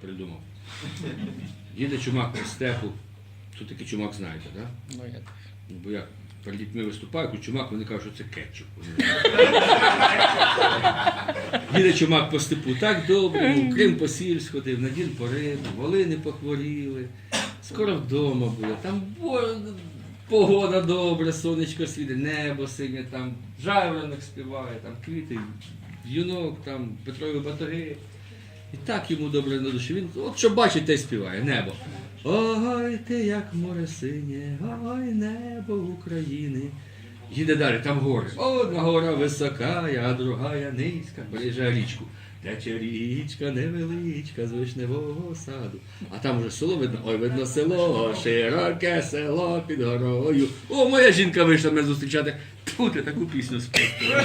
Придумав. Їде чумак по степу. Хто такий чумак знаєте, так? Да? Ну. Ну, Бо я перед дітьми виступаю, кажу, чумак, вони кажуть, що це кетчуп. Їде чумак по степу так добре, ну, Крим по сіль сходив, на дін по рибу, волини похворіли, скоро вдома буде. Там погода добра, сонечко світить, небо синє, там жайворонок співає, там квіти, юнок, там Петрові батареї. І так йому добре на душі. Він, от що бачить, те й співає, небо. Ой, ти як море синє, ой, небо України. Їде далі, там гори. Одна гора висока, а друга низька. Приїжджає річку. Тече річка невеличка з вишневого саду. А там уже село видно, ой, видно село, широке село під горою. О, моя жінка вийшла мене зустрічати. Тьфу, ти таку пісню співає.